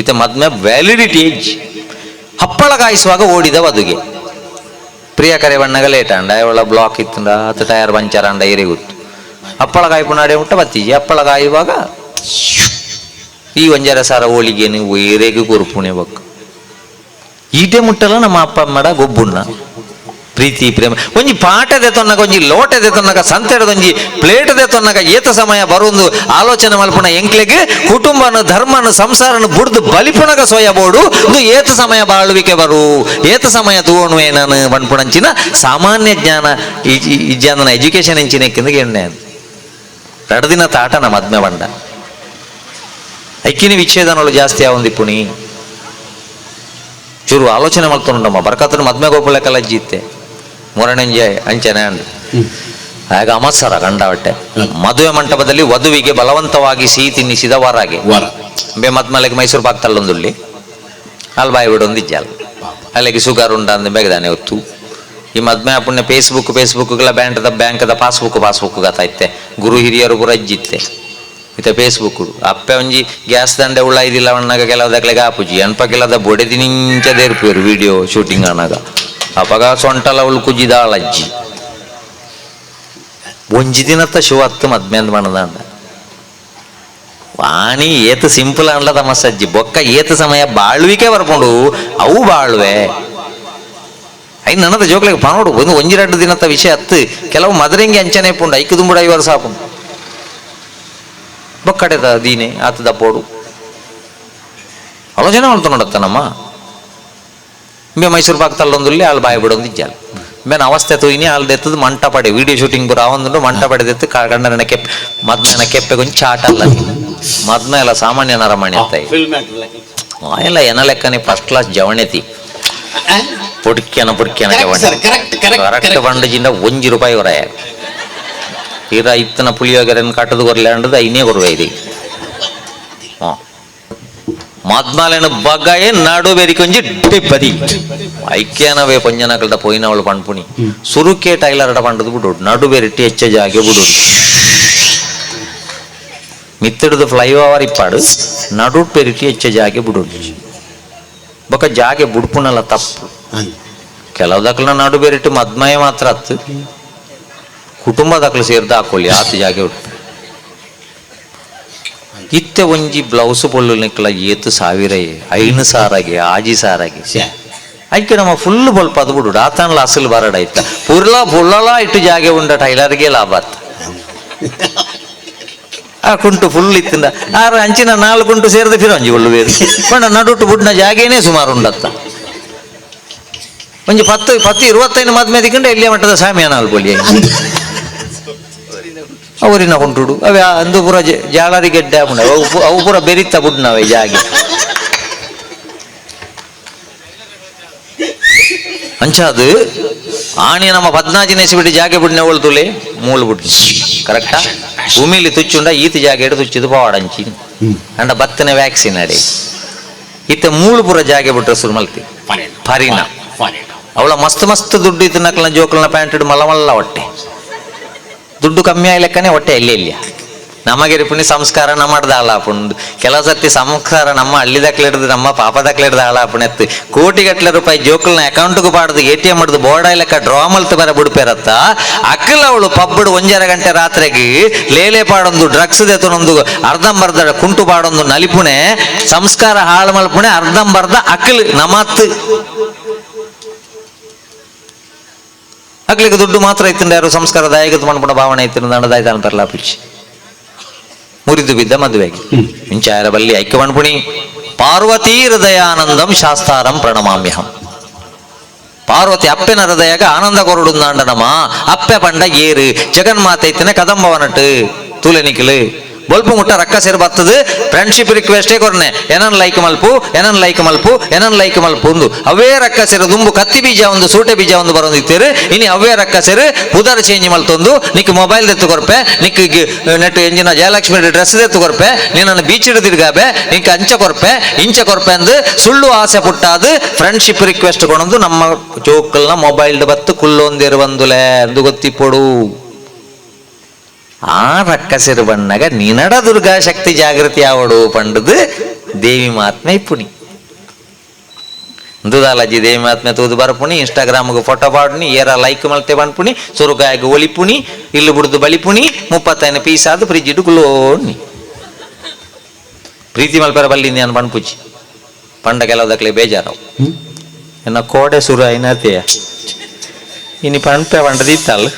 ಇತ್ತ ಮದ್ಮೆ validity age ಹಪ್ಪಳ ಕಾಯಿಸುವಾಗ ಓಡಿದ ವಧುಗೆ. ಪ್ರಿಯ ಕರೆ ಬಣ್ಣಗ ಲೇಟ್ ಅಂಡ ಇವಳ ಬ್ಲಾಕ್ ಇತ್ತಂಡ ಹತ್ತು ಟಯರ್ ಪಂಚರ್ ಅಂಡ ಏರಿ ಗೊತ್ತು ಹಪ್ಪಳ ಕಾಯ್ಪುನಾಡೆ ಮುಟ್ಟ ಬತ್ತೀಜಿ ಹಪ್ಪಳ ಕಾಯುವಾಗ ಈ ಒಂಜರ ಸಾರ ಹೋಳಿಗೆನು ಏರೆಗೆ ಕುರುಪುಣೆ ಬಕ್ ಈಟೆ ಮುಟ್ಟಲ್ಲ ನಮ್ಮ ಅಪ್ಪ ಅಮ್ಮಡ ಗೊಬ್ಬುಣ್ಣ. ಪ್ರೀತಿ, ಪ್ರೇಮ. ಒಂಜಿ ಪಾಠದೆ ತೊನ್ನಗ ಒಂಜಿ ಲೋಟದೆ ತೊನ್ನಗ ಸಂತೆಡದೊಂಜಿ ಪ್ಲೇಟದೆ ತೊನ್ನಗ ಏತ ಸಮಯ ಬರುವುದು, ಆಲೋಚನೆ ಮಲ್ಪುಣ ಎಂಕ್ಲೆಗೆ, ಕುಟುಂಬನ, ಧರ್ಮನ, ಸಂಸಾರನ ಬುಡ್ದು ಬಲಿಪುಣಗ ಸೋಯ ಬೋಡು ಇದು ಏತ ಸಮಯ ಬಾಳುವಿಕೆ ಬರು, ಏತ ಸಮಯ ತೂವಣು ಏನನು ಬಣ್ಪುಣಂಚಿನ ಸಾಮಾನ್ಯ ಜ್ಞಾನ ಜ್ಞಾನನ ಎಜುಕೇಶನ್ ಎಂಚಿನ ಕಿಂದಗೆ ಎಣ್ಣೆ ರಡದಿನ ತಾಟನ ಮದ್ಮೆ ಬಂಡ. ಐಕ್ಕಿನ ವಿಚ್ಛೇದನಗಳು ಜಾಸ್ತಿ ಆವಂದಿಪ್ಪುಣಿ ಚೂರು ಆಲೋಚನೆ ಮಾಡ್ಕೊಂಡಮ್ಮ ಬರ್ಕತ್ತನ ಮದ್ಮೆ ಗೋಪುಳಕ್ಕೆಲ್ಲ ಅಜ್ಜಿತ್ತೆ ಮೂರನೆಂಜೆ ಅಂಚನೆ ಅಂದ್ರು ಆಗ ಅಮತ್ಸರ ಗಂಡ ಹೊಟ್ಟೆ. ಮದುವೆ ಮಂಟಪದಲ್ಲಿ ವಧುವಿಗೆ ಬಲವಂತವಾಗಿ ಸಿಹಿ ತಿನ್ನಿಸಿದ ವರಾಗಿ. ಬೇ ಮತ್ಮಲೆಗೆ ಮದ್ಮಲೆಗೆ ಮೈಸೂರು ಪಾಕ್ತಲ್ಲೊಂದುಳ್ಳಿ ಅಲ್ಲಿ ಬಾಯಿ ಬಿಡೊಂದಿಜ್ಜಲ್ಲ ಅಲ್ಲಿಗೆ ಸುಗರ್ ಉಂಡ ಅಂದ ಬೇಗದಾನೆ ಹೊತ್ತು. ಈ ಮದ್ಮೆ ಪುಣ್ಯ ಫೇಸ್ಬುಕ್ ಫೇಸ್ಬುಕ್ಗಳ ಬ್ಯಾಂಕ್ದ ಬ್ಯಾಂಕ್ದ ಪಾಸ್ಬುಕ್ ಪಾಸ್ಬುಕ್ ಗತಾಯ್ತೆ ಗುರು ಹಿರಿಯರು ಕೂಡ ಅಜ್ಜಿತ್ತೆ ಇತ್ತ ಫೇಸ್ಬುಕ್ ಅಪ್ಪೆ ಒಂಜಿ ಗ್ಯಾಸ್ ದಂಡೆ ಉಳ್ಳ ಇದಿಲ್ಲ ಅಣ್ಣಾಗ ಕೆಲವದಕ್ಲೆಗೆ ಆಪುಜಿ ಅನ್ಪ ಕೆಲದ ಬೊಡೆದಿ ಇರ್ಪೇರು ವಿಡಿಯೋ ಶೂಟಿಂಗ್ ಅನ್ನಾಗ ಅಪಗ ಸೊಂಟಲ ಉಳು ಕುಜಿದಾಳ ಅಜ್ಜಿ ಒಂಜಿ ದಿನತ್ತ ಶಿವ ಹತ್ತು ಮದ್ಮೆ ಅಂದ್ ಮಣದಂಡ ವಾಣಿ ಏತ ಸಿಂಪಲ್ ಅನ್ಲ ತಮ್ಮ ಸಜ್ಜಿ ಬೊಕ್ಕ ಏತು ಸಮಯ ಬಾಳ್ವಿಕೆ ಬರ್ಕೊಂಡು ಅವು ಬಾಳ್ವೆ ಐ ನನ್ನದ ಜೋಕ್ಲಿಗೆ ಪನೋಡು ಒಂದು ಒಂಜಿ ಎರಡು ದಿನತ್ತ ವಿಷಯ ಹತ್ತು ಕೆಲವು ಮದರಿಂಗಿ ಅಂಚನೆ ಪುಂಡು ಐಕು ದುಂಬುಡ ಐವರು ಸಾಪುಂಡು ಬೊಕ್ಕಡೆದ ದೀನೆ ಆತದ ಪೋಡು ಆಲೋಚನೆ ಮಾಡ್ತು ನಮ್ಮ ಬೆ ಮೈಸೂರು ಪಾಕ್ ತಲ್ಲೊಂದುಲ್ಲಿ ಅಲ್ಲಿ ಬಾಯಿ ಬಿಡೊಂದು ಇಜ್ಜಾಲ ಬೇನ ಅವಸ್ಥೆ ತೂಯಿನಿ ಅಲ್ಲಿ ಎತ್ತದು ಮಂಟ ಪಡೆ. ವಿಡಿಯೋ ಶೂಟಿಂಗ್ ಬರ ಅವಂದು ಮಂಟ ಪಡೆದೆತ್ತು ಗಂಡನ ಕೆಪ್ಪೆ ಮದ್ಮನ ಕೆಪ್ಪೆ ಕೊಂಚ ಚಾಟ ಅಲ್ಲ ಮದ್ನ ಎಲ್ಲ ಸಾಮಾನ್ಯ ನರಮಣಿ ಅಂತ ಎಲ್ಲ ಏನ ಲೆಕ್ಕನೆ ಫಸ್ಟ್ ಕ್ಲಾಸ್ ಜವಣೆತಿ ಪುಡ್ಕ್ಯನ ಪುಡ್ಕ್ಯನ ಜವಣೆ. ಕರೆಕ್ಟ್. ಬಂಡಜಿಂದ ಒಂಜಿ ರೂಪಾಯಿ ಹೊರಯ ಇರ ಇತ್ತನ ಪುಳಿಯೋಗರೆನ್ ಕಟ್ಟದು ಕೊರಲೆ ಅಂಡದು ಐನೇ ಕೊರುವೆ ಇದು. ಮದ್ಮಾಲೆನ ಬಗ್ಗಾಯೇ ನಾಡು ಬೆರಿಕೊಂಜಿ ಬದಿ ಐಕ್ಯನವೇ ಪಂಜನಕಲ್ದ ಪೋಯಿನವಳು ಪಣ್ಪುಣಿ. ಸುರುಕೆ ಟೈಲರ್ಡ ಪಂಡದ್ ಬಿಡು ನಡು ಬೆರಿಟ್ಟಿ ಹೆಚ್ಚ ಜಾಗೆ ಬಿಡು ಮಿತ್ತಡದು ಫ್ಲೈ ಓವರ್ ಇಪ್ಪಾಡು. ನಡು ಬೆರಿಟಿ ಹೆಚ್ಚ ಜಾಗೆ ಬಿಡು ಬೊಕ ಜಾಗೆ ಬುಡ್ಪುನಲ್ಲ ತಪ್ಪು. ಕೆಲವು ದಾಖಲ ನಡು ಬೇರಿಟ್ಟು ಮದ್ಮಯ ಮಾತ್ರ ಹತ್ತು ಕುಟುಂಬ ದಾಖಲು ಸೇರಿದ ಹಾಕೊಳ್ಳಿ ಆತ ಜಾಗೆ ಉಂಟು ಇತ್ತೆ ಒಂಜಿ ಬ್ಲೌಸ್ ನಿಕ್ಲ ಏತು ಸಾವಿರ ಐನು ಸಾರಾಗೆ ಆಜಿ ಸಾರಾಗಿ. ಐಕೆ ನಮ್ಮ ಫುಲ್ ಬಲ್ಪ ಅದು ಬಿಡು ಆತನಲ್ಲ ಅಸಲು ಬರಡ ಇತ್ತ. ಪುರ್ಲ ಪುಳ್ಳಲ ಇಟ್ಟು ಜಾಗೆ ಉಂಡ ಟೈಲರ್ಗೆ ಲಾಭ ಆತ. ಆ ಕುಂಟು ಫುಲ್ ಇತ್ತಿಂದ. ಆರ ಅಂಚಿನ ನಾಲ್ಕು ಕುಂಟು ಸೇರಿದ ಫಿರಂಜಿ ಒಳ್ಳು ಬೇರು ಕೊಂಡ ನಡುಟ್ಟು ಬುಡ್ನ ಜಾಗೇನೆ ಸುಮಾರು ಉಂಡತ್ತ. ಒಂಜಿ ಪತ್ತು ಪತ್ತು ಇರುವತ್ತೈದು ಮದ್ಮೆ ದಿಕ್ಕಂಡ ಎಲ್ಲಿಯ ಮಟ್ಟದ ಸಾಮಿಯಾನ ಅಲ್ಬೋಲಿ ಅವರಿನ ಕೊಂಡುಡು ಅವೆ ಅಂದು ಪೂರ ಜ- ಡ್ಯಾಮ್ ಅವು ಅವು ಪೂರ ಬೆರಿತ್ತ ಬುಡ್ನವೆ ಜಾಗೆ. ಅಂಚಾದು ಆಣಿ ನಮ್ಮ ಪದ್ನಾಜಿ ನೆಸಿಬಿಟ್ಟು ಜಾಗೆ ಬುಡ್ನೆ ಒಳ್ತುಲೆ ಮೂಳು ಬುಡ್ನೆ. ಕರೆಕ್ಟಾ ಭೂಮಿಲಿ ತುಚ್ಚುಂಡ ಈತ ಜಾಗ ಇಡು ತುಚ್ಚಿದು ಪಾವಾಡಂಚಿ ಅಂಡ ಬತ್ತನೆ ವ್ಯಾಕ್ಸಿನ್ ಅಡಿ ಈತ ಮೂಳು ಪುರ ಜಾಗೆ ಬಿಟ್ರೆ ಸುರು ಮಲ್ತಿ. ಫರಿನ. ಅವಳ ಮಸ್ತ್ ಮಸ್ತ್ ದುಡ್ಡು ಇತ್ತು ನಕ್ಲನ ಜೋಕಲ್ನ ಪ್ಯಾಂಟ್ ಇಡು ಮಲ್ಲ ಮಲ್ಲ ಹೊಟ್ಟೆ. ದುಡ್ಡು ಕಮ್ಮಿ ಆಗ್ಲಿಕ್ಕನೆ ಹೊಟ್ಟೆ ಎಲ್ಲಿ ಇಲ್ಲ ನಮಗೆ ಪುಣ್ಯ ಸಂಸ್ಕಾರ ನಮ್ಮಡ್ದ ಆಲಾಪುಂಡು ಕೆಲ ಸರ್ತಿ ಸಂಸ್ಕಾರ ನಮ್ಮ ಹಳ್ಳಿದಕ್ಲೆ ಹಿಡಿದು ನಮ್ಮ ಪಾಪದಕ್ಲೆ ಹಿಡ್ದು ಆಲಾಪುಣೆತ್ತು ಕೋಟಿ ಗಟ್ಲೆ ರೂಪಾಯಿ ಜೋಕುಲ್ನ ಅಕೌಂಟ್ಗೂ ಪಾಡ್ದು ಎ ಟಿ ಎಂ ಹಿಡ್ದು ಬೋರ್ಡ ಲೆಕ್ಕ ಡ್ರಾ ಮಲ್ತು ಬರ ಬಿಡ್ಪೇರತ್ತ. ಅಕ್ಕಲ ಅವಳು ಪಬ್ಬಡು ಒಂಜರ ಗಂಟೆ ರಾತ್ರಿಗೆ ಲೇಲೆ ಪಾಡೊಂದು ಡ್ರಗ್ಸ್ ದೆತನೊಂದು ಅರ್ಧಂಬರ್ಧ ಕುಂಟು ಪಾಡೊಂದು ನಲಿಪುಣೆ ಸಂಸ್ಕಾರ ಹಾಳು ಮಲ್ಪುಣೆ ಅರ್ಧಂಬರ್ಧ ಅಕ್ಕಲ್ ನಮತ್. ಅಕ್ಲಿಗೆ ದುಡ್ಡು ಮಾತ್ರ ಇತ್ತಿಂದ ಯಾರು ಸಂಸ್ಕಾರ ದಾಯಗತ್ ಮಾಡ್ಬಿಡ ಭಾವನೆ ಇತ್ತಿನ ದಂಡದಾಯ್ತ ಅಂತಾರಲ್ಲ ಪಿಚ್ಚಿ ಮುರಿದು ಬಿದ್ದ ಮದುವೆಗೆ ಇಂಚಾರ ಬಲ್ಲಿ ಐಕ್ಯ ಮಣ್ಪುಣಿ ಪಾರ್ವತಿ ಹೃದಯಾನಂದಂ ಶಾಸ್ತಾರಂ ಪ್ರಣಮಾಮ್ಯಹಂ ಪಾರ್ವತಿ ಅಪ್ಪೆನ ಹೃದಯಗ ಆನಂದ ಕೊರಡುಂದಾಂಡನಮ ಅಪ್ಪೆ ಪಂಡ ಏರು ಜಗನ್ಮಾತೆ ಇತ್ತಿನ ಕದಂಬವನಟ್ಟು ತೂಲೆ ನಿಖಿಲು ಬೊಲ್ಪು ಮುಟ್ಟ ರಕ್ಕ ಸೇರಿ ಬರ್ತದೆ. ಫ್ರೆಂಡ್ಶಿಪ್ ರಿಕ್ವೆಸ್ಟೇ ಕೊರನೆ ಏನನ್ ಲೈಕ್ ಮಲ್ಪು, ಏನನ್ ಲೈಕ್ ಮಲ್ಪು, ಏನನ್ ಲೈಕ್ ಮಲ್ಪು ಒಂದು ಅವೇ ರಕ್ಕ ಸೇರಿ ದುಂಬು, ಕತ್ತಿ ಬೀಜ ಒಂದು, ಸೂಟೆ ಬೀಜ ಒಂದು ಬರೋದಿತ್ತೀರಿ ಇನ್ನು ಅವೇ ರಕ್ಕ ಸೇರಿ ಪುದರ್ ಚೇಂಜ್ ಮಲ್ತೊಂದು. ನಿಕ್ ಮೊಬೈಲ್ ದೆತ್ತು ಕೊರ್ಪೆ, ನಿಕ್ ನೆಟ್ ಎಂಜಿನ ಜಯಲಕ್ಷ್ಮಿ ಡ್ರೆಸ್ ದೆತ್ತು ಕೊರ್ಪೆ ನೀನನ್ನು ಬೀಚ್ ಹಿಡಿದಿರ್ಗಾಬೆ ನಿಕ್ ಅಂಚ ಕೊರ್ಪೆ, ಇಂಚ ಕೊರ್ಪೆ ಅಂದು ಸುಳ್ಳು ಆಸೆ ಪುಟ್ಟಾದು ಫ್ರೆಂಡ್ಶಿಪ್ ರಿಕ್ವೆಸ್ಟ್ ಕೊಡೊಂದು ನಮ್ಮ ಜೋಕಲ್ನ ಮೊಬೈಲ್ ಬತ್ತು ಕುಲ್ಲೊಂದಿರು ಬಂದುಲೆ ಅಂದು ಗೊತ್ತಿಪ್ಪೊಡು. ಆ ರಕ್ಕಸಿರು ಬಣ್ಣಗ ನಿನಡ ದುರ್ಗಾ ಶಕ್ತಿ ಜಾಗೃತಿ ಆವಡು ಪಂಡದು ದೇವಿ ಮಾತ್ಮೆ ಪುಣಿ. ದುದಾಲಜಿ ದೇವಿ ಮಾತ್ಮೆ ತೂದು ಬರ್ಪುಣಿ ಇನ್ಸ್ಟಾಗ್ರಾಮ್ಗೆ ಫೋಟೋ ಪಾಡ್ನಿ ಏರ ಲೈಕ್ ಮಲ್ತೆ ಬಂದ್ಪುಣಿ ಸುರುಗಾಯಿಗೆ ಒಲಿಪುಣಿ ಇಲ್ಲು ಬಿಡ್ದು ಬಲಿಪುಣಿ ಮುಪ್ಪತ್ತೈದು ಪೀಸ್ ಆದ ಫ್ರಿಜ್ ಇಟ್ಟು ಗುಲೋಣಿ ಪ್ರೀತಿ ಮಲ್ಪರ ಬಲ್ಲಿ ನಾನು ಬಣ್ಪುಜಿ ಪಂಡ ಕೆಲವದಕ್ಲೆ ಬೇಜಾರವು. ಬೇಜಾರಾವು ಎನ್ನ ಕೋಡೆ ಸುರು ಐನತೆಯ ಇನಿ ಪಂಪೆ ಪಂಡದಿತ್ತಲ್ಲ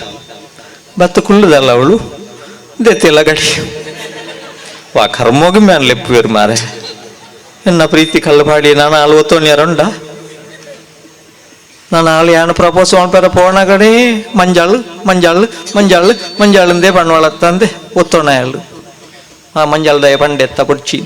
ಬತ್ತು ಕುಲ್ಲುದಲ್ಲ ಅವಳು? ದೆತ್ತಿಲ್ಲ ಗಡಿ ವಾ ಕರ್ಮೋಗಿ ಮ್ಯಾನ್ ಲೆಪ್ಪುವೇರು ಮಾರೆ ಎನ್ನ ಪ್ರೀತಿ ಕಲ್ಲಪಾಡಿ ನಾನು ಅಲ್ಲಿ ಒತ್ತೋಣ್ಯಾರುಂಡ ನಾನು ಅಲ್ಲಿ ಯಾನು ಪ್ರಪೋಸ್ ಮಾಡ್ಪೇರ ಪೋಣ ಕಡೆ ಮಂಜಾಳು ಮಂಜಾಳು ಮಂಜಾಳು ಮಂಜಾಳಂದೇ ಬಣ್ಣವಾಳತ್ತಂದೆ ಒತ್ತೋಣ ಅಳು ಆ ಮಂಜಾಳದ ಪಂಡೆತ್ತ ಪುಡ್ಚಿ